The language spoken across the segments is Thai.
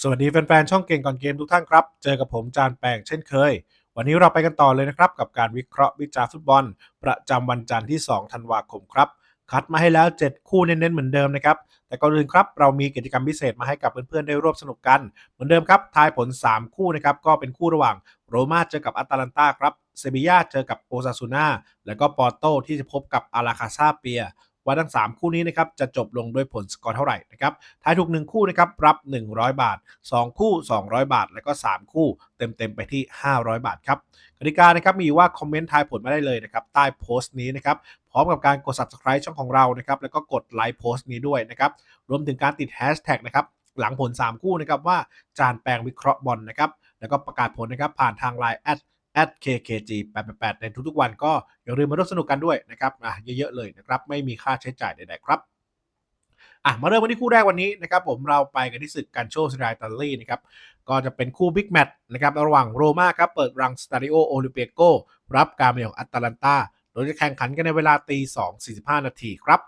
สวัสดีแฟนๆ ช่องเก่งก่อนเกมทุกท่านครับ เจอกับผมจานแปงเช่นเคย วันนี้เราไปกันต่อเลยนะครับ กับการวิเคราะห์วิจารณ์ฟุตบอล ประจำวันจันทร์ที่ 2 ธันวาคมครับ คัดมาให้แล้ว 7 คู่เน้นๆ เหมือนเดิมนะครับ แต่ก่อนอื่นครับ เรามีกิจกรรมพิเศษมาให้กับเพื่อนๆ ได้ร่วมสนุกกัน เหมือนเดิมครับ ทายผล 3 คู่นะครับ ก็เป็นคู่ระหว่างโรม่าเจอกับอัตแลนตาครับ เซบียาเจอกับโอซาซูนาแล้วก็ปอร์โตที่จะพบกับอาราคาซาเปีย ว่าทั้ง 3 คู่นี้นะครับจะจบลงด้วยผลสกอร์เท่าไหร่นะครับทายถูก 1 คู่นะครับรับ 100 บาท 2 คู่ 200 บาท แล้วก็ 3 คู่เต็มๆไปที่ 500 บาทครับกติกานะครับมีว่าคอมเมนต์ทายผลมาได้เลยนะครับใต้โพสต์นี้นะครับพร้อมกับการกด subscribe ช่องของเรานะครับแล้วก็กดไลค์โพสต์นี้ด้วยนะครับรวมถึงการติดแฮชแท็กนะครับหลังผล 3 คู่นะครับว่าจานแปลงวิเคราะห์บอลนะครับแล้วก็ประกาศผลนะครับผ่านทาง Line แอด at kkg 888 ในทุกๆวันก็อย่าลืมมาร่วมสนุกกันด้วยนะครับอะเยอะๆเลยนะครับไม่มีค่าใช้จ่ายใดๆครับอะมาเริ่มวันที่คู่แรกวันนี้นะครับผมเราไปกันที่ศึกกันโชสไตล์ตาลีนะครับก็จะเป็นคู่บิ๊กแมตช์นะครับระหว่างโรม่าครับเปิดรังสตาดิโอโอลิเปียโกรับการมาของอัตแลนตาโดยจะแข่งขันกันในเวลาตี2 45 นาทีครับ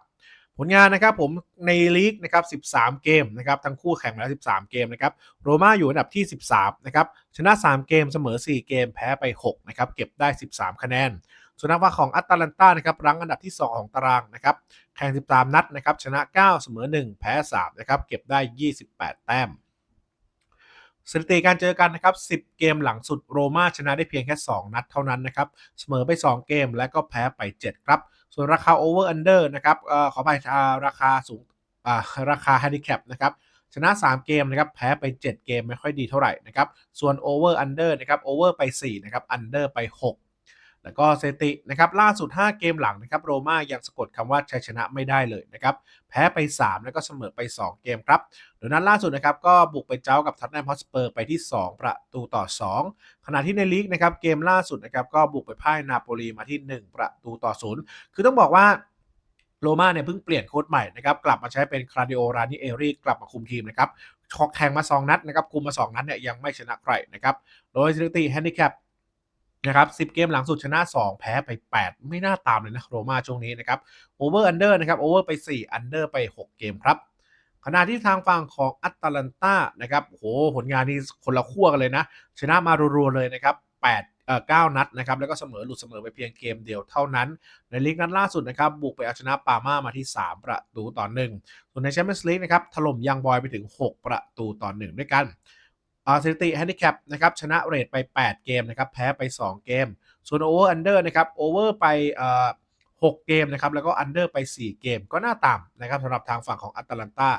ผลงานนะครับผมในลีกนะครับ 13 เกมนะครับทั้งคู่แข่งมาแล้ว 13 เกมนะครับโรม่าอยู่อันดับที่ 13 นะครับชนะ 3 เกมเสมอ 4 เกมแพ้ไป 6 นะครับเก็บได้ 13 คะแนนส่วนนักว่าของอัตแลนตานะครับรั้งอันดับที่ 2 ของตารางนะครับแข่ง 13 นัดนะครับชนะ 9 เสมอ 1 แพ้ 3 นะครับเก็บได้ 28 แต้มสถิติการเจอกันนะครับ 10 เกมหลังสุดโรม่าชนะได้เพียงแค่ 2 นัดเท่านั้นนะครับ เสมอไป 2 เกมและก็แพ้ไป 7 ครับ ส่วนราคา over under นะครับเอ่อขออภัยราคาสูงอ่าราคา handicap นะครับชนะ 3 เกมนะครับแพ้ไป 7 เกมไม่ค่อยดีเท่าไหร่นะครับส่วน over under นะครับ over ไป4นะครับ under ไป 6 แล้วก็สถิตินะครับล่าสุด 5 เกมหลังนะครับโรม่ายังสะกดคำว่าชัยชนะไม่ได้เลยนะครับแพ้ไป 3 แล้วก็เสมอไป 2 เกมครับโดยนั้นล่าสุดนะครับก็บุกไปเจ้ากับท็อตแนมฮอสเปอร์ไปที่ 2 ประตูต่อ 2 ขณะที่ในลีกนะครับเกมล่าสุดนะครับก็บุกไปพ่ายนาโปลีมาที่ 1 ประตูต่อ 0 คือต้องบอกว่าโรม่าเนี่ยเพิ่งเปลี่ยนโค้ชใหม่นะครับกลับมาใช้เป็นคลาดิโอรานิเอรีกลับมาคุมทีมนะครับแข่งมา 2 นัดนะครับคุมมา 2 นัดเนี่ยยังไม่ชนะใครนะครับโดยสถิติแฮนดิแคป นะครับ 10 เกมหลังสุดชนะ 2 แพ้ไป 8 ไม่น่าตามเลยนะโรมาช่วงนี้นะครับโอเวอร์อันเดอร์นะครับโอเวอร์ไป 4 อันเดอร์ไป 6 เกมครับขณะที่ทางฝั่งของอัตแลนตานะครับโหผลงานนี้คนละขั้วกันเลยนะ ชนะมารัวๆเลยนะครับ8เอ่อ9นัดนะครับแล้วก็เสมอหลุดเสมอไปเพียงเกมเดียวเท่านั้น ในลีกนัดล่าสุดนะครับบุกไปเอาชนะปาม่ามาที่ 3 ประตูต่อ1ส่วนในแชมเปี้ยนส์ลีกนะครับถล่มยังบอยไปถึง 6 ประตูต่อ1ด้วยกัน สถิติแฮนดิแคปนะครับชนะเรทไป 8 เกมนะครับแพ้ไป 2 เกม ส่วนโอเวอร์อันเดอร์นะครับโอเวอร์ไปเอ่อ6เกมนะครับแล้วก็อันเดอร์ไป 4 เกมก็น่าตามนะครับสำหรับทางฝั่งของแอตแลนตา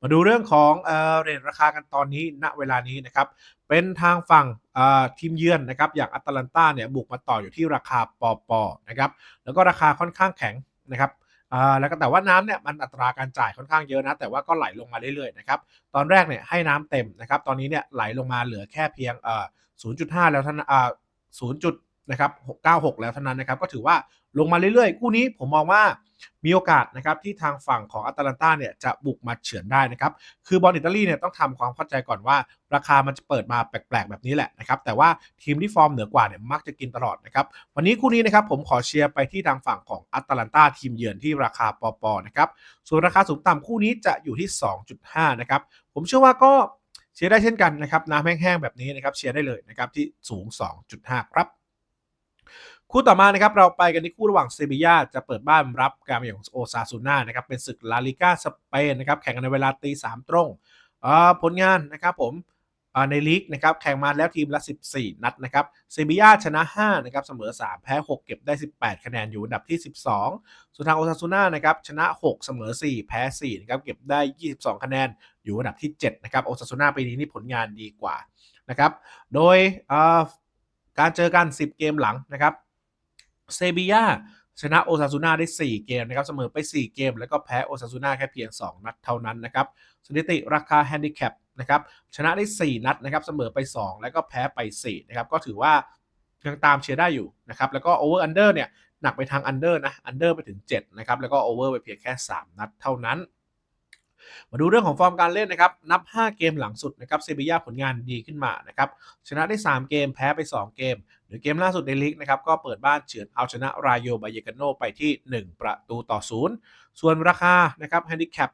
มาดูเรื่องของเรทราคากันตอนนี้ณเวลานี้นะครับเป็นทางฝั่งทีมเยือนนะครับอย่างแอตแลนตาเนี่ยบุกมาต่ออยู่ที่ราคาปอปอนะครับแล้วก็ราคาค่อนข้างแข็งนะครับ อ่าแล้วก็แต่ว่าน้ำเนี่ยมันอัตราการจ่ายค่อนข้างเยอะนะ แต่ว่าก็ไหลลงมาเรื่อยๆนะครับตอนแรกเนี่ยให้น้ำเต็มนะครับตอนนี้เนี่ยไหลลงมาเหลือแค่เพียงเอ่อ0.5 แล้วท่านอ่า0จุด นะครับ96 แล้วเท่านั้นนะครับ ก็ถือว่าลงมาเรื่อยๆ คู่นี้ผมมองว่ามีโอกาสนะครับที่ทางฝั่งของอัตแลนตาเนี่ยจะบุกมาเฉือนได้นะครับ คือบอลอิตาลีเนี่ยต้องทำความเข้าใจก่อนว่า ราคามันจะเปิดมาแปลกๆ แบบนี้แหละนะครับ แต่ว่าทีมที่ฟอร์มเหนือกว่าเนี่ยมักจะกินตลอดนะครับ วันนี้คู่นี้นะครับผมขอเชียร์ไปที่ทางฝั่งของอัตแลนตาทีมเยือนที่ราคาปอปอนะครับส่วนราคาสูงต่ำคู่นี้จะอยู่ที่ 2.5 นะครับ ผมเชื่อว่าก็เชียร์ได้เช่นกันนะครับน้ำแห้งๆแบบนี้นะครับเชียร์ได้เลยนะครับที่สูง 2.5 ครับ คู่ต่อมานะครับเราไปกันที่คู่ระหว่างเซบียาจะเปิดบ้านรับการมาของโอซาซูน่านะครับเป็นศึกลาลิก้าสเปนนะครับแข่งกันในเวลาตีสามตรงผลงานนะครับผมในลีกนะครับแข่งมาแล้วทีมละ 14 นัดนะครับเซบียาชนะ5นะครับเสมอ 3 แพ้ 6 เก็บได้ 18 คะแนนอยู่อันดับที่ 12 ส่วนทางโอซาซูน่านะครับชนะ 6 เสมอ 4 แพ้4นะครับเก็บได้ 22 คะแนนอยู่อันดับที่7นะครับโอซาซูน่าปีนี้นี่ผลงานดีกว่านะครับโดยการเจอกัน 10 เกมหลังนะครับ เซบียาชนะโอซาซูน่าได้ 4 เกมนะครับเสมอไป 4 เกม แล้วก็แพ้โอซาซูน่าแค่เพียง 2 นัดเท่านั้นนะครับสถิติราคาแฮนดิแคปนะครับชนะได้ 4 นัดนะครับเสมอไป 2 แล้วก็แพ้ไป4นะครับก็ถือว่ายังตามเชียร์ได้อยู่นะครับแล้วก็โอเวอร์อันเดอร์เนี่ยหนักไปทางอันเดอร์นะอันเดอร์ไปถึง7นะครับแล้วก็โอเวอร์ไปเพียงแค่ 3 นัดเท่านั้น มาดูเรื่องของฟอร์มการเล่นนะครับ นับ 5 เกมหลังสุดนะครับเซบียาผลงานดีขึ้นมานะครับ ชนะได้ 3 เกมแพ้ไป 2 เกม หรือเกมล่าสุดในลีกนะครับ ก็เปิดบ้านเฉือนเอาชนะรายโยบายกาโนไปที่ 1 ประตูต่อ 0 ส่วนราคานะครับแฮนดิแคป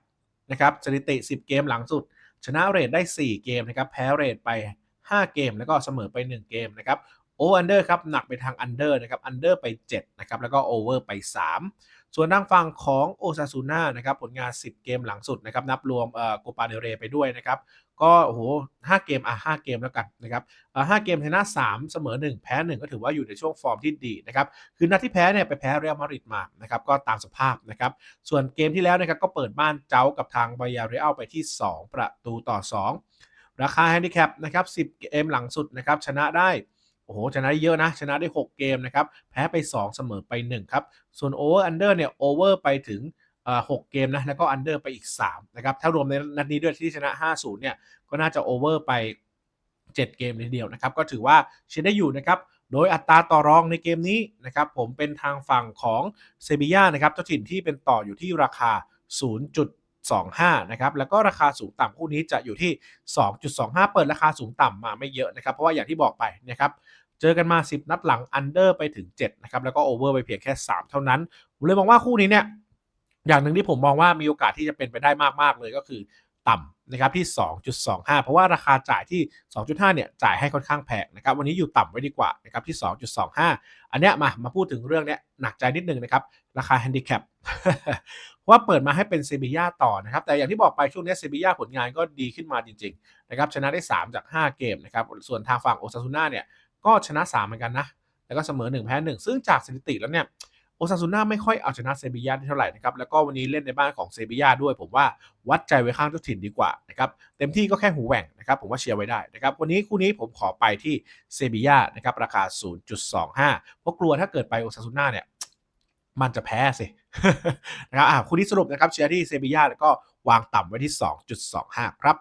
นะครับสถิติ 10 เกมหลังสุด ชนะเรทได้ 4 เกมนะครับแพ้เรทไป 5 เกม แล้วก็เสมอไป 1 เกมนะครับโออันเดอร์ครับหนักไปทางอันเดอร์นะครับอันเดอร์ไป7นะครับแล้วก็โอเวอร์ไป 3 ส่วนทางฝั่งของโอซาซูน่านะครับผลงาน 10 เกมหลังสุดนะครับนับรวมเอ่อโกปาเดเรไปด้วยนะครับก็โอ้โหห้าเกมอะห้าเกมแล้วกันนะครับห้าเกมชนะ3 เสมอ 1 แพ้ 1 ก็ถือว่าอยู่ในช่วงฟอร์มที่ดีนะครับคือนัดที่แพ้เนี่ยไปแพ้เรอัลมาดริดมานะครับก็ตามสภาพนะครับส่วนเกมที่แล้วนะครับก็เปิดบ้านเจ้ากับทางบายาเรอัลไปที่ 2 ประตูต่อ 2 ราคาแฮนดิแคปนะครับ10 เกมหลังสุดนะครับชนะได้ โอ้โหชนะได้เยอะนะ ชนะได้ 6 เกมนะครับ แพ้ไป 2 เสมอไป 1 ครับ ส่วนโอเวอร์อันเดอร์เนี่ยโอเวอร์ไปถึงเอ่อ6เกมนะ แล้วก็อันเดอร์ไปอีก 3 นะครับ ถ้ารวมในนัดนี้ด้วยที่ชนะ 5-0 เนี่ย ก็น่าจะโอเวอร์ไป 7 เกมเลยทีเดียวนะครับ ก็ถือว่าเชียได้อยู่นะครับ โดยอัตราต่อรองในเกมนี้นะครับ ผมเป็นทางฝั่งของเซบีย่านะครับเจ้าถิ่นที่เป็นต่ออยู่ที่ราคา 0.25นะครับแล้วก็ราคาสูงต่ำคู่นี้จะอยู่ที่ 2.25 เปิดราคาสูงต่ำมาไม่เยอะนะครับ เพราะว่าอย่างที่บอกไปนะครับ เจอกันมา 10 นัดหลังอันเดอร์ไปถึง7นะครับแล้วก็โอเวอร์ไปเพียงแค่ 3 เท่านั้นผมเลยมองว่าคู่นี้เนี่ยอย่างหนึ่งที่ผมมองว่ามีโอกาสที่จะเป็นไปได้มากๆเลยก็คือต่ำนะครับที่ 2.25 เพราะว่าราคาจ่ายที่ 2.5 เนี่ยจ่ายให้ค่อนข้างแพงนะครับวันนี้อยู่ต่ำไว้ดีกว่านะครับที่ 2.25 อันเนี้ยมามาพูดถึงเรื่องเนี้ยหนักใจนิดนึงนะครับราคาแฮนดิแคปว่าเปิดมาให้เป็นเซบีย่าต่อนะครับแต่อย่างที่บอกไปช่วงนี้เซบีย่าผลงานก็ดีขึ้นมาจริงๆนะครับชนะได้ 3 จาก 5 เกมนะครับส่วนทางฝั่งโอซาซูน่าเนี่ย ก็ชนะ3เหมือนกันนะแล้วก็เสมอ1แพ้1ซึ่งจากสถิติแล้วเนี่ยโอซาซูน่าไม่ค่อยเอาชนะเซบีย่าได้เท่าไหร่นะครับแล้วก็วันนี้เล่นในบ้านของเซบีย่าด้วย ผมว่าวัดใจไว้ข้างเจ้าถิ่นดีกว่านะครับเต็มที่ก็แค่หูแหว่งนะครับผมว่าเชียร์ไว้ได้นะครับวันนี้คู่นี้ผมขอไปที่เซบีย่านะครับราคา 0.25 เพราะกลัวถ้าเกิดไปโอซาซูน่าเนี่ยมันจะแพ้สินะครับอ่าคู่ที่สรุปนะครับเชียร์ที่เซบีย่าแล้วก็วางต่ำไว้ที่ 2.25 ครับ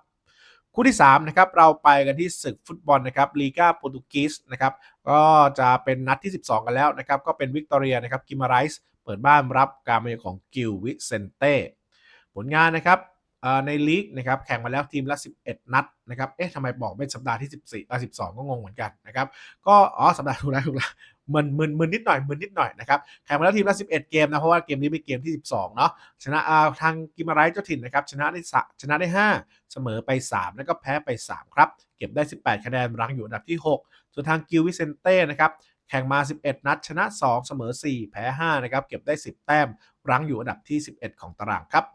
คู่ที่3นะครับเราไปกันที่ศึกฟุตบอลนะครับลีกาโปรตุกีสนะครับก็จะเป็นนัดที่ 12 กันแล้วนะครับก็เป็นวิกตอเรียนะครับกิมาไรส์เปิดบ้านรับการมาเยือนของกิลวิเซนเต้ผลงานนะครับในลีกนะครับแข่งมาแล้วทีมละ 11 นัดนะครับเอ๊ะทำไมบอกเป็นสัปดาห์ที่ 14อะ12 ก็งงเหมือนกันนะครับก็อ๋อสัปดาห์ถูกแล้วถูกแล้ว มึนมึนมึนนิดหน่อยมึนนิดหน่อยนะครับแข่งมาแล้วทีมละ 11 เกมนะเพราะว่าเกมนี้เป็นเกมที่ 12 เนาะชนะอาทางกิมาไรส์เจ้าถิ่นนะครับชนะได้สชนะได้ 5 เสมอไป 3 แล้วก็แพ้ไป 3 ครับ เก็บได้ 18 คะแนนรั้งอยู่อันดับที่ 6 ส่วนทางกิลวิเซนเต้นะครับแข่งมา 11 นัด ชนะ 2 เสมอ 4 แพ้ 5 นะครับ เก็บได้ 10 แต้ม รั้งอยู่อันดับที่ 11 ของตารางครับ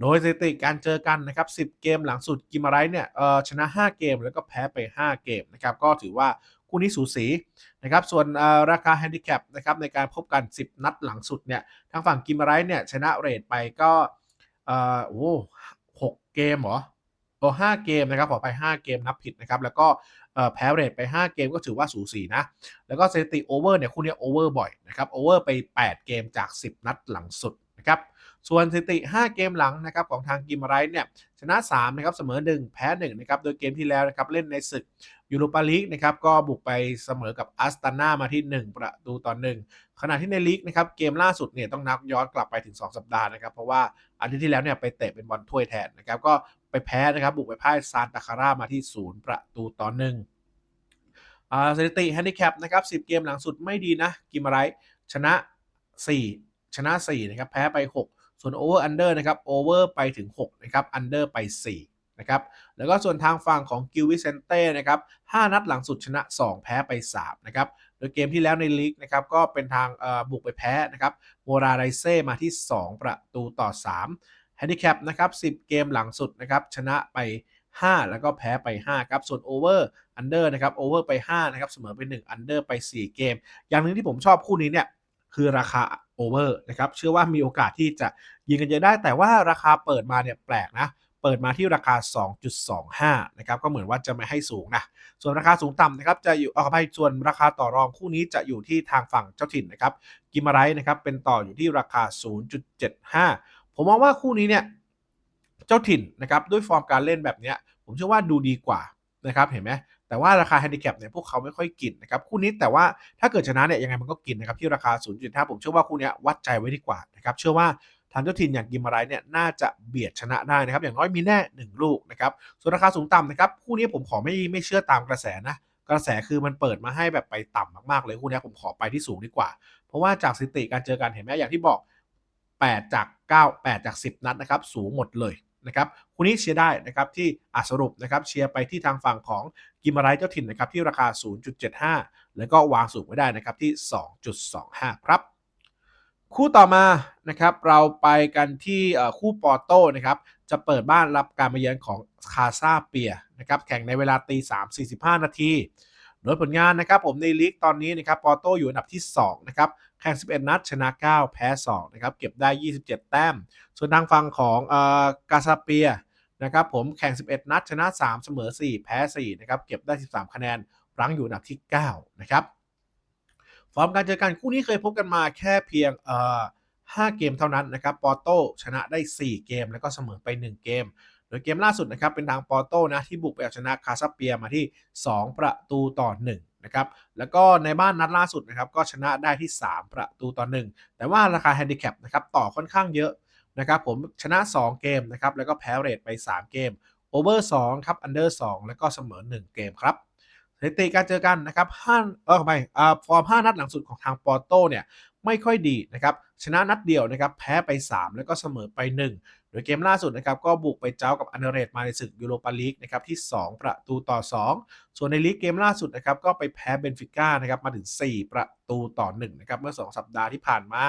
โดยสถิติการเจอกันนะครับ 10 เกมหลังสุดกิมาไรส์เนี่ยเออชนะ 5 เกม แล้วก็แพ้ไป 5 เกมนะครับ ก็ถือว่า คู่นี้สูสีนะครับส่วนราคาแฮนดิแคปนะครับในการพบกัน 10 นัดหลังสุดเนี่ยทางฝั่งกิมไรส์เนี่ยชนะเรทไปก็อ่อโอ้หกเกมเหรอโอ้ห้าเกมนะครับขอไป 5 เกมนับผิดนะครับแล้วก็แพ้เรทไป 5 เกมก็ถือว่าสูสีนะ แล้วก็สถิติโอเวอร์เนี่ยคู่นี้โอเวอร์บ่อยนะครับโอเวอร์ไป 8 เกมจาก 10 นัดหลังสุดนะครับ ส่วนสถิติ 5 เกมหลังนะครับของทางกิมไรส์เนี่ยชนะ3นะครับเสมอ 1 แพ้1นะครับโดยเกมที่แล้วนะครับเล่นในศึกยูโรปาลีกนะครับก็บุกไปเสมอกับอัสตานามาที่ 1 ประตูต่อ1ขณะที่ในลีกนะครับเกมล่าสุดเนี่ยต้องนับย้อนกลับไปถึง 2 สัปดาห์นะครับเพราะว่าอาทิตย์ที่แล้วเนี่ยไปเตะเป็นบอลถ้วยแทนนะครับก็ไปแพ้นะครับบุกไปพ่ายซานตาคาร่ามาที่ 0 ประตูต่อ1อ่าสถิติแฮนดิแคปนะครับ10 เกมหลังสุดไม่ดีนะกิมไรชนะ 4 ชนะ4นะครับแพ้ไป 6 ส่วนโอเวอร์อันเดอร์นะครับโอเวอร์ไปถึง 6 นะครับอันเดอร์ไป 4 นะครับ แล้วก็ส่วนทางฝั่งของกิลวิเซนเต้นะครับ 5 นัดหลังสุดชนะ 2 แพ้ไป 3 นะครับ โดยเกมที่แล้วในลีกนะครับก็เป็นทางบุกไปแพ้นะครับโมราไรเซ่มาที่ 2 ประตูต่อ3แฮนดิแคปนะครับ 10 เกมหลังสุดนะครับชนะไป 5 แล้วก็แพ้ไป 5 ครับ ส่วนโอเวอร์อันเดอร์นะครับโอเวอร์ไป 5 นะครับ เสมอไป1อันเดอร์ไป 4 เกม อย่างหนึ่งที่ผมชอบคู่นี้เนี่ยคือราคา โอเวอร์นะครับเชื่อว่ามีโอกาสที่จะยิงกันเยอะได้ แต่ว่าราคาเปิดมาเนี่ยแปลกนะเปิดมาที่ราคา 2.25 นะครับ ก็เหมือนว่าจะไม่ให้สูงนะ ส่วนราคาสูงต่ำนะครับ จะอยู่เอาไปส่วนราคาต่อรองคู่นี้จะอยู่ที่ทางฝั่งเจ้าถิ่นนะครับ กิมาไรนะครับ เป็นต่ออยู่ที่ราคา 0.75 ผมมองว่าคู่นี้เนี่ย เจ้าถิ่นนะครับ ด้วยฟอร์มการเล่นแบบเนี้ยผมเชื่อว่าดูดีกว่านะครับ เห็นไหม แต่ว่าราคาแฮนดิแคปเนี่ยพวกเขาไม่ค่อยกินนะครับคู่นี้แต่ว่าถ้าเกิดชนะเนี่ยยังไงมันก็กินนะครับที่ราคา 0.5 ผมเชื่อว่าคู่นี้วัดใจไว้ดีกว่านะครับเชื่อว่าทางเจ้าถิ่นอย่างกิมมาไรเนี่ยน่าจะเบียดชนะได้นะครับอย่างน้อยมีแน่ 1 ลูกนะครับส่วนราคาสูงต่ำนะครับคู่นี้ผมขอไม่ไม่เชื่อตามกระแสนะกระแสคือมันเปิดมาให้แบบไปต่ำมากๆเลยคู่นี้ผมขอไปที่สูงดีกว่า เพราะว่าจากสถิติการเจอกันเห็นไหมอย่างที่บอก 8 จาก 9 8 จาก 10 นัดนะครับสูงหมดเลย นะครับคู่นี้เชียร์ได้นะครับที่อสรุปนะครับเชียร์ไปที่ทางฝั่งของกิมารายเจ้าถิ่นนะครับที่ราคา 0.75 แล้วก็วางสูงไว้ได้นะครับที่ 2.25 ครับ คู่ต่อมานะครับเราไปกันที่คู่ปอร์โตนะครับจะเปิดบ้านรับการมาเยือนของคาซาเปียนะครับแข่งในเวลาตี3 45 นาทีโดยผลงานนะครับผมในลีกตอนนี้นะครับปอร์โตอยู่อันดับที่2นะครับ แข่ง 11 นัด ชนะ 9 แพ้ 2 นะครับ เก็บได้ 27 แต้ม ส่วนทางฝั่งของเอ่อกาซาเปียนะครับผมแข่ง 11 นัด ชนะ 3 เสมอ 4 แพ้ 4 นะครับ เก็บได้ 13 คะแนน รั้งอยู่อันดับที่ 9 นะครับ ฟอร์มการเจอกันคู่นี้เคยพบกันมาแค่เพียงเอ่อ5เกมเท่านั้นนะครับ ปอโตชนะได้ 4 เกม แล้วก็เสมอไป 1 เกม โดยเกมล่าสุดนะครับเป็นทางปอโตนะที่บุกไปเอาชนะคาซาเปียมาที่ 2 ประตูต่อ 1 นะครับแล้วก็ในบ้านนัดล่าสุดนะครับก็ชนะได้ที่ 3 ประตูต่อ1แต่ว่าราคาแฮนดิแคปนะครับต่อค่อนข้างเยอะนะครับผมชนะ 2 เกมนะครับแล้วก็แพ้เรทไป 3 เกมโอเวอร์2ครับอันเดอร์2แล้วก็เสมอ 1 เกมครับสถิติการเจอกันนะครับห้าเออไม่อ่าฟอร์ม 5 นัดหลังสุดของทางปอร์โตเนี่ยไม่ค่อยดีนะครับชนะนัดเดียวนะครับแพ้ไป 3 แล้วก็เสมอไป 1 ดยเกมล่าสุดนะครับก็บุกไปเจ้ากับอันเดเรตมาในศึกยูโรปาลีกนะครับที่ 2 ประตูต่อ 2 ส่วนในลีกเกมล่าสุดนะครับก็ไปแพ้เบนฟิก้านะครับมาถึง 4 ประตูต่อ1นะครับเมื่อ 2 สัปดาห์ที่ผ่านมา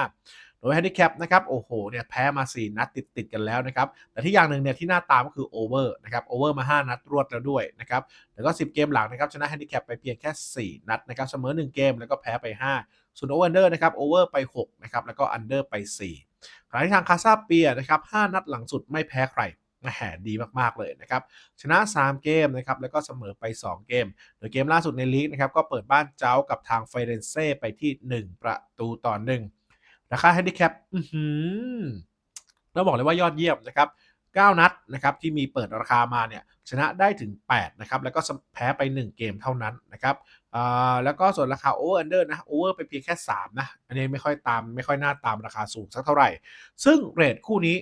โดยแฮนดิแคปนะครับโอ้โหเนี่ยแพ้มา 4 นัดติดติดกันแล้วนะครับแต่ที่อย่างหนึ่งเนี่ยที่น่าตามก็คือโอเวอร์นะครับโอเวอร์มา 5 นัดรวดแล้วด้วยนะครับแล้วก็ 10 เกมหลังนะครับชนะแฮนดิแคปไปเพียงแค่ 4 นัดนะครับเสมอ 1 เกมแล้วก็แพ้ไป 5 ส่วนโอเวอร์เดอร์นะครับโอเวอร์ไป6นะครับแล้วก็อันเดอร์ไป4ขณะที่ทางคาซาเปียนะครับ5นัดหลังสุดไม่แพ้ใครมาแหดีมาก ๆ เลยนะครับ ชนะ 3 เกมนะครับ แล้วก็เสมอไป 2 เกม โดยเกมล่าสุดในลีกนะครับ ก็เปิดบ้านเจ้ากับทางไฟเรนเซ่ไปที่ 1 ประตูต่อ1 ราคาแฮนดิแคปต้องบอกเลยว่ายอดเยี่ยมนะครับ9 นัดนะครับที่มีเปิดราคามาเนี่ยชนะได้ถึง 8 นะครับ แล้วก็แพ้ไป 1 เกมเท่านั้นนะครับแล้วก็ส่วนราคาโอเวอร์อันเดอร์นะโอเวอร์ไปเพียงแค่ 3 นะ อันนี้ไม่ค่อยตามไม่ค่อยน่าตามราคาสูงสักเท่าไหร่ ซึ่งเรทคู่นี้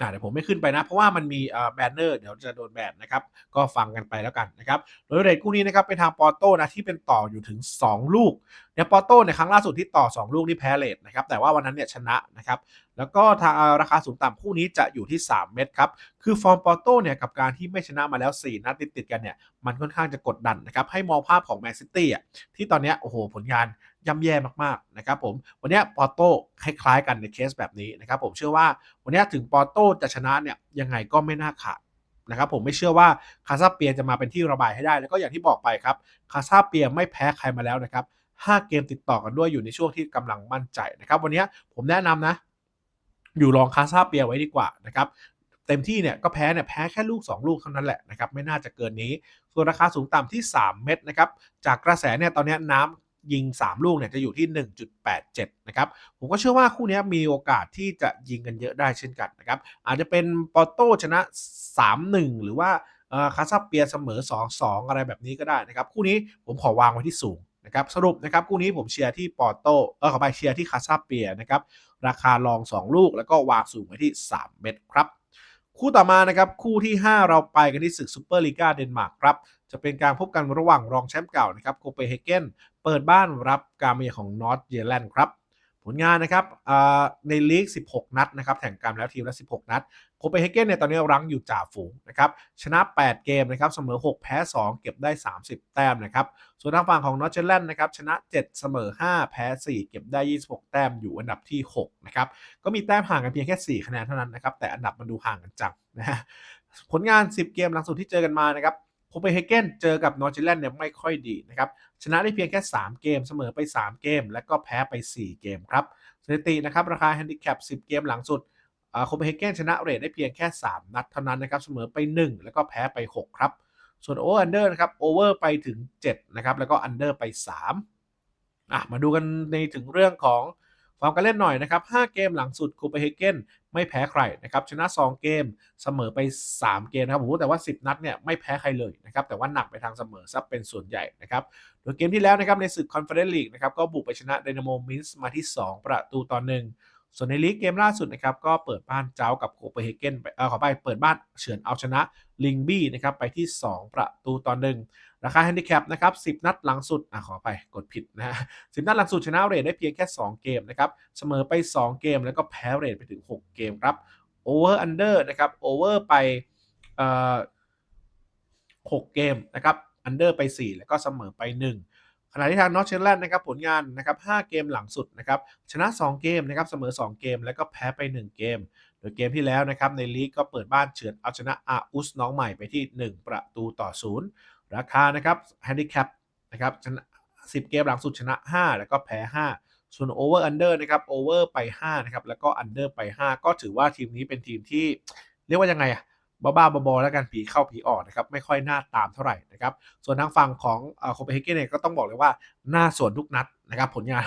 อ่าเดี๋ยวผมไม่ขึ้นไปนะ เพราะว่ามันมีแบนเนอร์เดี๋ยวจะโดนแบนนะครับก็ฟังกันไปแล้วกันนะครับโดยเรทคู่นี้นะครับเป็นทางปอร์โตนะที่เป็นต่ออยู่ถึง 2 ลูกเนี่ยปอร์โตในครั้งล่าสุดที่ต่อ 2 ลูกนี่แพ้เรทนะครับแต่ว่าวันนั้นเนี่ยชนะนะครับแล้วก็ทางราคาสูงต่ำคู่นี้จะอยู่ที่ 3 เม็ดครับคือฟอร์มปอร์โตเนี่ยกับการที่ไม่ชนะมาแล้ว 4 นัดติดๆกันเนี่ยมันค่อนข้างจะกดดันนะครับให้มองภาพของแมนซิตี้อะที่ตอนนี้โอ้โหผลงาน ย่ำแย่มากๆนะครับผมวันนี้ปอโต้คล้ายๆกันในเคสแบบนี้นะครับผมเชื่อว่าวันนี้ถึงปอโต้จะชนะเนี่ยยังไงก็ไม่น่าขาดนะครับผมไม่เชื่อว่าคาซาเปียจะมาเป็นที่ระบายให้ได้ แล้วก็อย่างที่บอกไปครับคาซาเปียไม่แพ้ใครมาแล้วนะครับ5เกมติดต่อกันด้วยอยู่ในช่วงที่กำลังมั่นใจนะครับวันนี้ผมแนะนำนะ อยู่รองคาซาเปียไว้ดีกว่านะครับเต็มที่เนี่ยก็แพ้เนี่ยแพ้แค่ลูก 2 ลูกเท่านั้นแหละนะครับไม่น่าจะเกินนี้ ส่วนราคาสูงต่ำที่ 3 เม็ดนะครับจากกระแสเนี่ยตอนนี้น้ำ ยิง 3 ลูกเนี่ยจะอยู่ที่ 1.87 นะครับ ผมก็เชื่อว่าคู่นี้มีโอกาสที่จะยิงกันเยอะได้เช่นกันนะครับ อาจจะเป็นปอร์โตชนะ 3-1 หรือว่าคาซาเปียเสมอ 2-2 อะไรแบบนี้ก็ได้นะครับ คู่นี้ผมขอวางไว้ที่สูงนะครับ สรุปนะครับ คู่นี้ผมเชียร์ที่ปอร์โตเออขอไปเชียร์ที่คาซาเปียนะครับ ราคาลอง 2 ลูกแล้วก็วางสูงไว้ที่ 3 เม็ดครับ คู่ต่อมานะครับคู่ที่ 5 เราไปกันที่ศึกซูเปอร์ลีกาเดนมาร์กครับจะเป็นการพบกันระหว่างรองแชมป์เก่านะครับโคเปนเฮเกนเปิดบ้านรับการมาเยือนของนอร์ทเยแลนด์ครับผลงานนะครับในลีก 16 นัดนะครับแข่งกันแล้วทีมละ 16 นัด โคเปนเฮเกนเนี่ยตอนนี้รั้งอยู่จ่าฝูงนะครับชนะ 8 เกมนะครับเสมอ 6 แพ้ 2 เก็บได้ 30 แต้มนะครับส่วนทางฝั่งของนอร์เยแลนด์นะครับชนะ 7 เสมอ 5 แพ้ 4 เก็บได้ 26 แต้มอยู่อันดับที่6นะครับก็มีแต้มห่างกันเพียงแค่ 4 คะแนนเท่านั้นนะครับแต่อันดับมันดูห่างกันจังนะฮะผลงาน 10 เกมหลังสุดที่เจอกันมานะครับโคเปนเฮเกนเจอกับนอร์เยแลนด์เนี่ยไม่ค่อยดีนะครับชนะได้เพียงแค่ 3 เกมเสมอไป 3 เกม และก็แพ้ไป 4 เกมครับสถิตินะครับราคาแฮนดิแคป 10 เกมหลังสุด โคเปนเฮเกนชนะเรทได้เพียงแค่ 3 นัดเท่านั้นนะครับเสมอไป 1 แล้วก็แพ้ไป 6 ครับ ส่วนโอเวอร์อันเดอร์นะครับโอเวอร์ไปถึง 7 นะครับ แล้วก็อันเดอร์ไป 3 อะ มาดูกันในถึงเรื่องของฟอร์มการเล่นหน่อยนะครับ 5 เกมหลังสุดโคเปนเฮเกนไม่แพ้ใครนะครับ ชนะ 2 เกมเสมอไป 3 เกมนะครับผมแต่ว่า 10 นัดเนี่ยไม่แพ้ใครเลยนะครับ แต่ว่าหนักไปทางเสมอซะเป็นส่วนใหญ่นะครับ โดยเกมที่แล้วนะครับในศึกคอนเฟอเรนซ์ลีกนะครับก็บุกไปชนะไดนาโมมินส์มาที่ 2 ประตูต่อหนึ่ง ส่วนในลีกเกมล่าสุดนะครับก็เปิดบ้านเจ้ากับโคเปนเฮเกนไปเออขอไปเปิดบ้านเฉือนเอาชนะลิงบี้นะครับไปที่ 2 ประตูต่อหนึ่งราคาแฮนดิแคปนะครับ10 นัดหลังสุดอะขอไปกดผิดนะฮะ10นัดหลังสุดชนะเรทได้เพียงแค่ 2 เกมนะครับเสมอไป 2 เกมแล้วก็แพ้เรทไปถึง 6 เกมครับโอเวอร์อันเดอร์นะครับโอเวอร์ไปเอ่อ6เกมนะครับอันเดอร์ไป 4 แล้วก็เสมอไป 1 ขณะที่ทางนอตเชลแลนด์นะครับผลงานนะครับ5เกมหลังสุดนะครับชนะ 2 เกมนะครับเสมอ 2 เกม แล้วก็แพ้ไป 1 เกม โดยเกมที่แล้วนะครับในลีกก็เปิดบ้านเฉือนเอาชนะอาอุสน้องใหม่ไปที่ 1 ประตูต่อ 0 ราคานะครับแฮนดิแคปนะครับชนะ10 เกมหลังสุดชนะ 5 แล้วก็แพ้ 5 ส่วนโอเวอร์อันเดอร์นะครับโอเวอร์ไป5นะครับแล้วก็อันเดอร์ไป 5 ก็ถือว่าทีมนี้เป็นทีมที่เรียกว่ายังไงอะ บ้าๆบอๆแล้วกันผีเข้าผีออกนะครับไม่ค่อยน่าตามเท่าไหร่นะครับส่วนทางฝั่งของโคเปนเฮเกนเนี่ยก็ต้องบอกเลยว่าหน้าส่วนทุกนัดนะครับผลงาน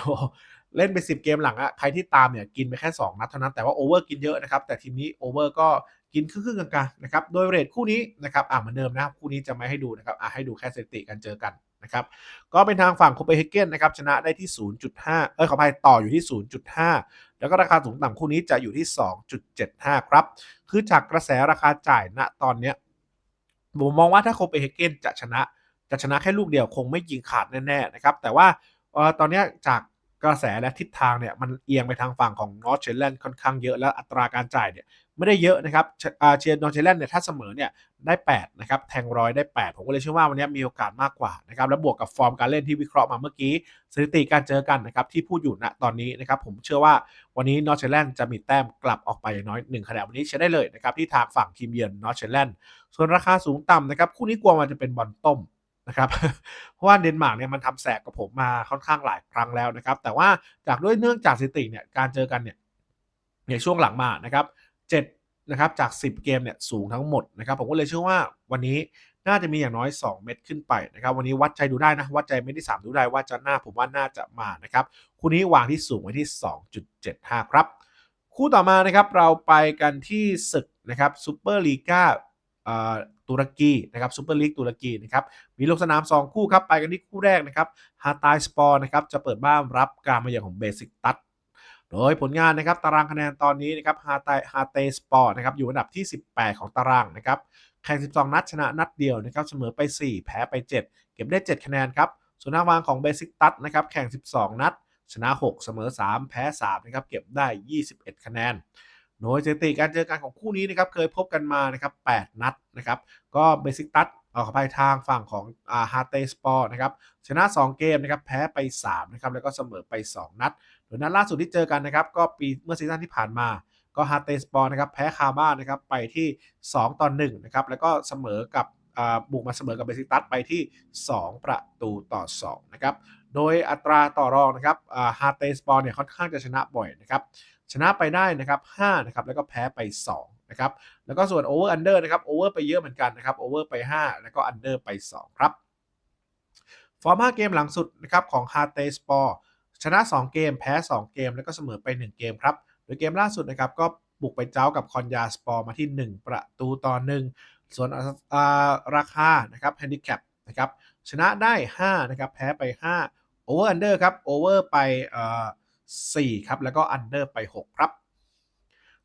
เล่นไป 10 เกมหลังอะใครที่ตามเนี่ยกินไปแค่ 2 นัดเท่านั้น แต่ว่าโอเวอร์กินเยอะนะครับ แต่ทีมนี้โอเวอร์ก็กินครึ่งๆกลางๆนะครับ โดยเรทคู่นี้นะครับอ่าเหมือนเดิมนะครับ คู่นี้จะไม่ให้ดูนะครับอ่าให้ดูแค่สถิติการเจอกันนะครับ ก็เป็นทางฝั่งโคเปนเฮเกนนะครับชนะได้ที่ 0.5 เออขออภัยต่ออยู่ที่ 0.5 แล้วก็ราคาสูงต่ำคู่นี้จะอยู่ที่ 2.75 ครับ คือจากกระแสราคาจ่ายณตอนเนี้ยผมมองว่าถ้าโคเปนเฮเกนจะชนะ จะชนะแค่ลูกเดียวคงไม่ยิงขาดแน่ๆนะครับ แต่ว่าตอนนี้จาก กระแสและทิศทางเนี่ยมันเอียงไปทางฝั่งของนอร์ทเชลแลนด์ค่อนข้างเยอะและอัตราการจ่ายเนี่ยไม่ได้เยอะนะครับเชียร์นอร์ทเชลแลนด์เนี่ยถ้าเสมอเนี่ยได้8นะครับแทงร้อยได้ 8 ผมก็เลยเชื่อว่าวันนี้มีโอกาสมากกว่านะครับแล้วบวกกับฟอร์มการเล่นที่วิเคราะห์มาเมื่อกี้สถิติการเจอกันนะครับที่พูดอยู่ณตอนนี้นะครับผมเชื่อว่าวันนี้นอร์ทเชลแลนด์จะมีแต้มกลับออกไปอย่างน้อย1คะแนนวันนี้เชื่อได้เลยนะครับที่ทางฝั่งทีมเยือนนอร์ทเชลแลนด์ส่วนราคาสูงต่ำนะครับคู่นี้กลัวมันจะเป็นบอลต้ม นะครับ เพราะว่าเดนมาร์กเนี่ยมันทำแสกกับผมมาค่อนข้างหลายครั้งแล้วนะครับ แต่ว่าจากด้วยเนื่องจากสถิติเนี่ยการเจอกันเนี่ยในช่วงหลังมานะครับ7นะครับจาก 10 เกมเนี่ยสูงทั้งหมดนะครับ ผมก็เลยเชื่อว่าวันนี้น่าจะมีอย่างน้อย 2 เม็ดขึ้นไปนะครับ วันนี้วัดใจดูได้นะ วัดใจไม่ได้3ดูได้ว่าจะหน้าผมว่าน่าจะมานะครับคู่นี้วางที่สูงไว้ที่ 2.75 ครับ คู่ต่อมานะครับเราไปกันที่ศึกนะครับซูเปอร์ลีกา ตุรกีนะครับซูเปอร์ลีกตุรกีนะครับมีลงสนาม 2 คู่ครับไปกันที่คู่แรกนะครับฮาตายสปอร์นะครับจะเปิดบ้านรับการมาเยือนของเบสิกตัสโดยผลงานนะครับตารางคะแนนตอนนี้นะครับฮาตายฮาเตสปอร์นะครับอยู่อันดับที่ 18 ของตารางนะครับแข่ง 12 นัดชนะนัดเดียวนะครับเสมอไป 4 แพ้ไป 7 เก็บได้ 7 คะแนนครับส่วนหน้าวางของเบสิกตัสนะครับแข่ง 12 นัด ชนะ 6 เสมอ 3 แพ้ 3 นะครับ เก็บได้ 21 คะแนน โดยสถิติการเจอกันของคู่นี้นะครับเคยพบกันมานะครับ8นัดนะครับก็เบสิกตัสออกไปทางฝั่งของอาฮาเตสปอร์นะครับชนะ 2 เกมนะครับแพ้ไป3นะครับแล้วก็เสมอไป 2 นัดโดยนัดล่าสุดที่เจอกันนะครับก็ปีเมื่อซีซั่นที่ผ่านมาก็ฮาเตสปอร์นะครับแพ้คาบ้านนะครับไปที่ 2ต่อ1นะครับแล้วก็เสมอกับบุกมาเสมอกับเบสิกตัสไปที่ 2 ประตูต่อ2นะครับโดยอัตราต่อรองนะครับฮาร์เตสปอร์เนี่ยค่อนข้างจะชนะบ่อยนะครับ ชนะไปได้นะครับ5นะครับแล้วก็แพ้ไป2นะครับแล้วก็ส่วนโอเวอร์อันเดอร์นะครับโอเวอร์ไปเยอะเหมือนกันนะครับโอเวอร์ไป 5 แล้วก็อันเดอร์ไป 2 ครับ ฟอร์ม 5 เกมหลังสุดนะครับของฮาเตสปอร์ชนะ 2 เกม แพ้ 2 เกม แล้วก็เสมอไป 1 เกมครับ โดยเกมล่าสุดนะครับก็บุกไปเจ้ากับคอนยาสปอร์มาที่ 1 ประตูต่อ 1 ส่วนราคานะครับแฮนดิแคปนะครับชนะได้5นะครับแพ้ไป5โอเวอร์อันเดอร์ครับโอเวอร์ไป 4 ครับ แล้วก็อันเดอร์ไป 6 ครับ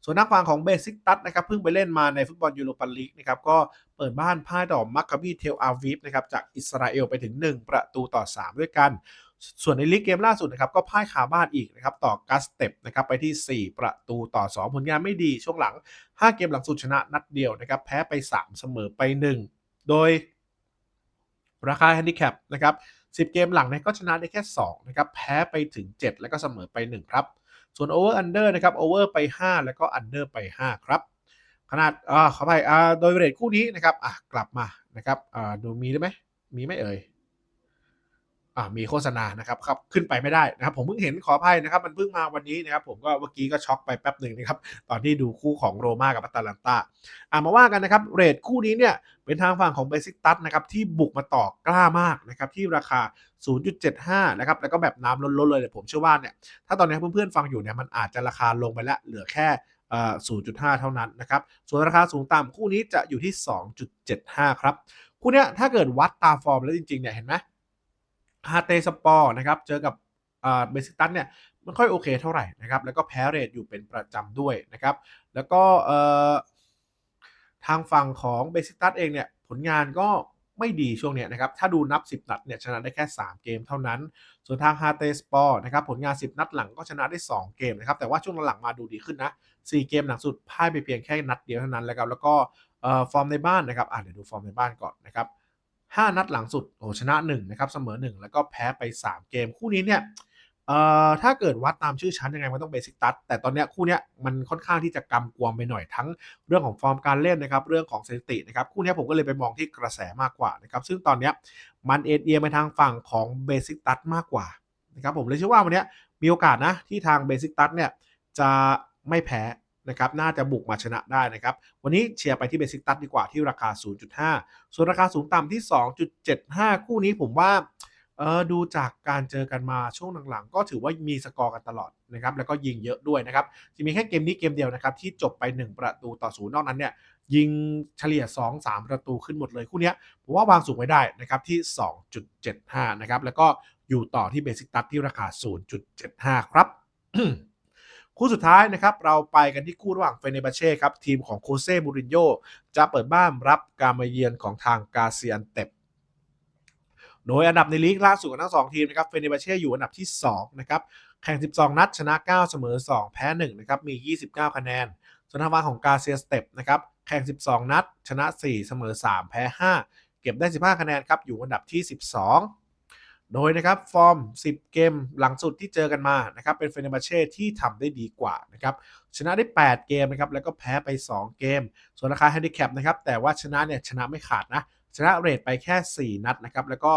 ส่วนนักวางของเบสิกตัสนะครับเพิ่งไปเล่นมาในฟุตบอลยูโรปาลีกนะครับก็เปิดบ้านพ่ายต่อมัคคาบีเทลอาวีฟนะครับจากอิสราเอลไปถึง 1 ประตูต่อ 3 ด้วยกัน ส่วนในลีกเกมล่าสุดนะครับก็พ่ายขาบ้านอีกนะครับต่อกัสเต็ปนะครับไปที่ 4 ประตูต่อ 2 ผลงานไม่ดีช่วงหลัง 5 เกมหลังสุดชนะนัดเดียวนะครับแพ้ไป 3 เสมอไป 1 โดยราคาแฮนดิแคปนะครับ 10 เกมหลังเนี่ยก็ชนะได้แค่ 2 นะครับ แพ้ไปถึง 7 แล้วก็เสมอไป 1 ครับ ส่วนโอเวอร์อันเดอร์นะครับโอเวอร์ไป 5 แล้วก็อันเดอร์ไป 5 ครับ ขนาดอ่าขอไปอ่าโดยเรทคู่นี้นะครับอะกลับมานะครับอ่าดูมีได้ไหมมีไหมเอ่ย มีโฆษณานะครับครับขึ้นไปไม่ได้นะครับ ผมเพิ่งเห็นขออภัยนะครับ มันเพิ่งมาวันนี้นะครับ ผมก็เมื่อกี้ก็ช็อกไปแป๊บหนึ่งนะครับ ตอนที่ดูคู่ของโรม่ากับอัตแลนตาอ่ามาว่ากันนะครับ เรทคู่นี้เนี่ย เป็นทางฝั่งของเบสิกตัสนะครับ ที่บุกมาต่อกล้ามากนะครับ ที่ราคา 0.75 นะครับ แล้วก็แบบน้ำล้นๆเลยผมเชื่อว่าเนี่ย ถ้าตอนนี้เพื่อนๆฟังอยู่เนี่ย มันอาจจะราคาลงไปแล้วเหลือแค่อ่อ0.5 เท่านั้นนะครับ ส่วนราคาสูงต่ำคู่นี้จะอยู่ที่ 2.75 ครับ คู่เนี้ยถ้าเกิดวัดตามฟอร์มแล้วจริงๆเนี่ยเห็นไหม ฮาเตสปอร์นะครับเจอกับเบสิตัสเนี่ยไม่ค่อยโอเคเท่าไหร่นะครับแล้วก็แพ้เรทอยู่เป็นประจำด้วยนะครับแล้วก็ทางฝั่งของเบสิตัสเองเนี่ยผลงานก็ไม่ดีช่วงเนี้ยนะครับ ถ้าดูนับ 10 นัดเนี่ยชนะได้แค่ 3 เกมเท่านั้น ส่วนทางฮาเตสปอร์นะครับผลงาน 10 นัดหลังก็ชนะได้ 2 เกมนะครับ แต่ว่าช่วงหลังมาดูดีขึ้นนะ 4 เกมหลังสุดพ่ายไปเพียงแค่นัดเดียวเท่านั้นแล้วครับ แล้วก็เอ่อฟอร์มในบ้านนะครับอะเดี๋ยวดูฟอร์มในบ้านก่อนนะครับ 5 นัดหลังสุดโอ้ชนะ1นะครับเสมอ 1 แล้วก็แพ้ไป 3 เกมคู่นี้เนี่ยเอ่อถ้าเกิดวัดตามชื่อชั้นยังไงมันต้องเบสิกตัดแต่ตอนเนี้ยคู่เนี้ยมันค่อนข้างที่จะกำกวมไปหน่อยทั้งเรื่องของฟอร์มการเล่นนะครับเรื่องของสถิตินะครับคู่เนี้ยผมก็เลยไปมองที่กระแสมากกว่านะครับซึ่งตอนเนี้ยมันเอ็นเอียงไปทางฝั่งของเบสิกตัดมากกว่านะครับผมเลยเชื่อว่าวันเนี้ยมีโอกาสนะที่ทางเบสิกตัดเนี่ยจะไม่แพ้ นะครับน่าจะบุกมาชนะได้นะครับ วันนี้เชียร์ไปที่เบสิกตัดดีกว่าที่ราคา 0.5 ส่วนราคาสูงต่ำที่ 2.75 คู่นี้ผมว่าเออดูจากการเจอกันมาช่วงหลังๆ ก็ถือว่ามีสกอร์กันตลอดนะครับแล้วก็ยิงเยอะด้วยนะครับจะมีแค่เกมนี้เกมเดียวนะครับที่จบไป 1 ประตูต่อศูนย์นอกนั้นเนี่ยยิงเฉลี่ย 2-3 ประตูขึ้นหมดเลยคู่นี้ผมว่าวางสูงไว้ได้นะครับที่ 2.75 นะครับแล้วก็อยู่ต่อที่เบสิกตัดที่ราคา 0.75 ครับ คู่สุดท้ายนะครับเราไปกันที่คู่ระหว่างเฟเนบาเช่ครับทีมของโคเซ่มูรินโญจะเปิดบ้านรับการมาเยือนของทางกาเซียนเต็บโดยอันดับในลีกล่าสุดของทั้ง2ทีมนะครับเฟเนบาเช่อยู่อันดับที่2นะครับแข่ง 12 นัดชนะ 9 เสมอ 2 แพ้1นะครับมี 29 คะแนน ส่วนทางฝั่งของกาเซียนเต็บนะครับแข่ง 12 นัด ชนะ 4 เสมอ 3 แพ้ 5 เก็บได้ 15 คะแนนครับอยู่อันดับที่ 12 โดยนะครับฟอร์ม 10 เกมหลังสุดที่เจอกันมานะครับเป็นเฟเนบาเช่ที่ทำได้ดีกว่านะครับชนะได้ 8 เกมนะครับแล้วก็แพ้ไป 2 เกม ส่วนราคาแฮนดิแคปนะครับแต่ว่าชนะเนี่ยชนะไม่ขาดนะชนะเรทไปแค่ 4 นัดนะครับแล้วก็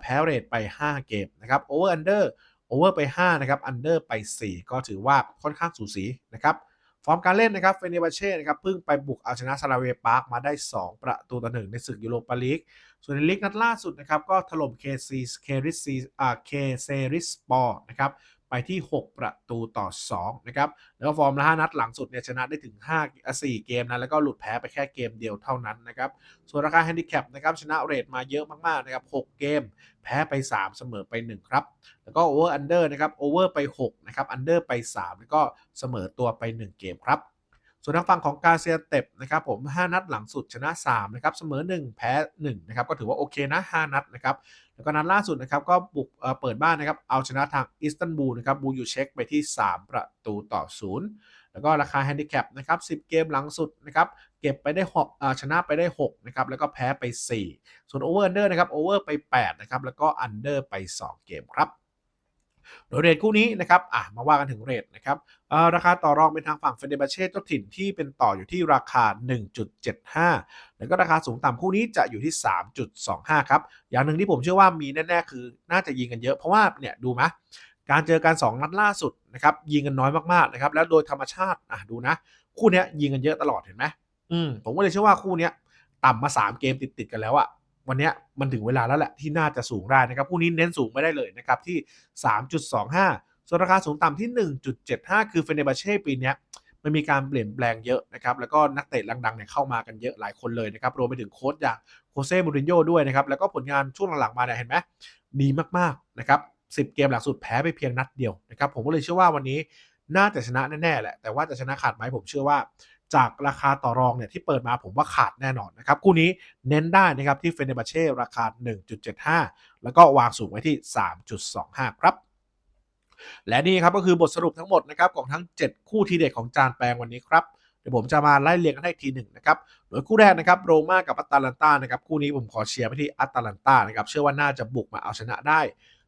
แพ้เรทไป 5 เกมนะครับโอเวอร์อันเดอร์โอเวอร์ไป5นะครับอันเดอร์ไป 4 ก็ถือว่าค่อนข้างสูสีนะครับฟอร์มการเล่นนะครับเฟเนบาเช่นะครับเพิ่งไปบุกเอาชนะซาลาเวปาร์กมาได้ 2 ประตูต่อหนึ่งในศึกยูโรปาลีก ส่วนในลีกนัดล่าสุดนะครับก็ถล่มเคซีเคริซีอ่าเคเซริสปอร์นะครับไปที่ 6 ประตูต่อ2นะครับแล้วก็ฟอร์มละ5นัดหลังสุดเนี่ยชนะได้ถึง5 4 เกมนะแล้วก็หลุดแพ้ไปแค่เกมเดียวเท่านั้นนะครับส่วนราคาแฮนดิแคปนะครับชนะเรทมาเยอะมากๆนะครับ6เกม แพ้ไป 3 เสมอไป 1 ครับ แล้วก็โอเวอร์อันเดอร์นะครับโอเวอร์ไป6นะครับอันเดอร์ไป 3 แล้วก็เสมอตัวไป 1 เกมครับ ส่วนทางฝั่งของกาเซียเต็บนะครับผม5นัดหลังสุดชนะ3นะครับเสมอ 1 แพ้1นะครับก็ถือว่าโอเคนะ 5 นัดนะครับแล้วก็นัดล่าสุดนะครับก็บุกเเปิดบ้านนะครับเอาชนะทางอิสตันบูลนะครับบูยูเช็คไปที่ 3 ประตูต่อ 0 แล้วก็ราคาแฮนดิแคปนะครับ10 เกมหลังสุดนะครับเก็บไปได้6ชนะไปได้6นะครับแล้วก็แพ้ไป 4 ส่วนโอเวอร์อันเดอร์นะครับโอเวอร์ไป8นะครับแล้วก็อันเดอร์ไป 2 เกมครับ โดยเรทคู่นี้นะครับอะมาว่ากันถึงเรทนะครับราคาต่อรองเป็นทางฝั่งเฟเดบาเช่เจ้าถิ่นที่เป็นต่ออยู่ที่ราคา 1.75 แล้วก็ราคาสูงต่ำคู่นี้จะอยู่ที่ 3.25 ครับ อย่างหนึ่งที่ผมเชื่อว่ามีแน่ ๆ คือน่าจะยิงกันเยอะ เพราะว่าเนี่ยดูไหมการเจอกัน2นัดล่าสุดนะครับยิงกันน้อยมากๆนะครับแล้วโดยธรรมชาติอะดูนะ คู่นี้ยิงกันเยอะตลอดเห็นไหมอืมผมก็เลยเชื่อว่าคู่นี้ต่ำมา 3 เกมติดๆกันแล้วอะ วันนี้มันถึงเวลาแล้วแหละที่น่าจะสูงได้นะครับคู่นี้เน้นสูงไม่ได้เลยนะครับที่ 3.25 ส่วนราคาสูงต่ำที่ 1.75 คือเฟเนบาเช่ปีนี้มันมีการเปลี่ยนแปลงเยอะนะครับ แล้วก็นักเตะดังๆเนี่ยเข้ามากันเยอะหลายคนเลยนะครับ รวมไปถึงโค้ชอย่างโคเซ่มูรินโญ่ด้วยนะครับ แล้วก็ผลงานช่วงหลังๆมาเนี่ยเห็นไหมดีมากๆนะครับ10เกมหลังสุดแพ้ไปเพียงนัดเดียวนะครับ ผมก็เลยเชื่อว่าวันนี้น่าจะชนะแน่ๆแหละ แต่ว่าจะชนะขาดไหมผมเชื่อว่า จากราคาต่อรองเนี่ยที่เปิดมาผมว่าขาดแน่นอนนะครับคู่นี้เน้นได้นะครับที่เฟเนบาเช่ราคา 1.75 แล้วก็วางสูงไว้ที่ 3.25 ครับและนี่ครับก็คือบทสรุปทั้งหมดนะครับของทั้ง 7 คู่ทีเด็ดของจานแปลงวันนี้ครับเดี๋ยวผมจะมาไล่เรียงกันให้ทีหนึ่งนะครับโดยคู่แรกนะครับโรม่ากับอัตตาลันตานะครับคู่นี้ผมขอเชียร์ไปที่อัตตาลันตานะครับเชื่อว่าน่าจะบุกมาเอาชนะได้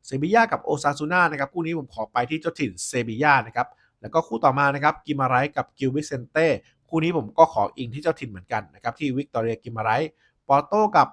เซบีย่ากับโอซาซูน่านะครับคู่นี้ผมขอไปที่เจ้าถิ่นเซบีย่านะครับแล้วก็คู่ต่อมานะครับกิมาไรกับกิลวิเซนเต้ คู่นี้ผมก็ขออิงที่เจ้าถิ่นเหมือนกันนะครับที่วิกตอเรียกิมาไรปอร์โตกับ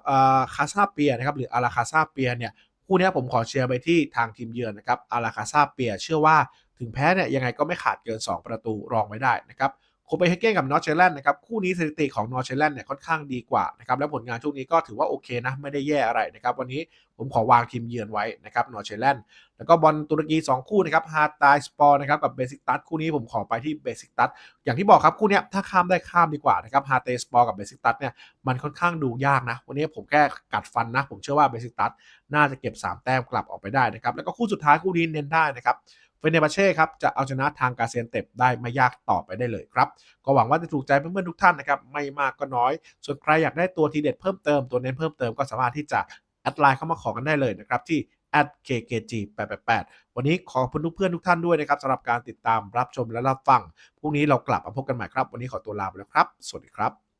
คาซาเปียนะครับหรืออาราคาซาเปียเนี่ยคู่นี้ผมขอเชียร์ไปที่ทางทีมเยือนนะครับอาราคาซาเปียเชื่อว่าถึงแพ้เนี่ยยังไงก็ไม่ขาดเกิน 2 ประตูรองไว้ได้นะครับ โคเปนเฮเกนกับนอร์เชลแลนด์นะครับคู่นี้สถิติของนอร์เชลแลนด์เนี่ยค่อนข้างดีกว่านะครับและผลงานช่วงนี้ก็ถือว่าโอเคนะไม่ได้แย่อะไรนะครับวันนี้ผมขอวางทีมเยือนไว้นะครับนอร์เชลแลนด์แล้วก็บอลตุรกี 2 คู่นะครับฮาตายสปอร์นะครับกับเบสิกตัสคู่นี้ผมขอไปที่เบสิกตัสอย่างที่บอกครับคู่นี้ถ้าข้ามได้ข้ามดีกว่านะครับฮาเตสปอร์กับเบสิกตัสเนี่ยมันค่อนข้างดูยากนะ วันนี้ผมแค่กัดฟันนะ ผมเชื่อว่าเบสิกตัสน่าจะเก็บ 3 แต้มกลับออกไปได้นะครับแล้วก็คู่สุดท้ายคู่นี้เน้นได้นะครับ เฟเนบาเช่ครับจะเอาชนะทางกาเซียนเต็บได้ไม่ยากต่อไปได้เลยครับ ก็หวังว่าจะถูกใจเพื่อนๆทุกท่านนะครับ ไม่มากก็น้อย ส่วนใครอยากได้ตัวทีเด็ดเพิ่มเติมตัวเน้นเพิ่มเติมก็สามารถที่จะแอดไลน์เข้ามาขอกันได้เลยนะครับที่ @kkg 888วันนี้ขอบคุณทุกเพื่อนทุกท่านด้วยนะครับสำหรับการติดตามรับชมและรับฟังพรุ่งนี้เรากลับมาพบกันใหม่ครับ วันนี้ขอตัวลาไปแล้วครับ สวัสดีครับ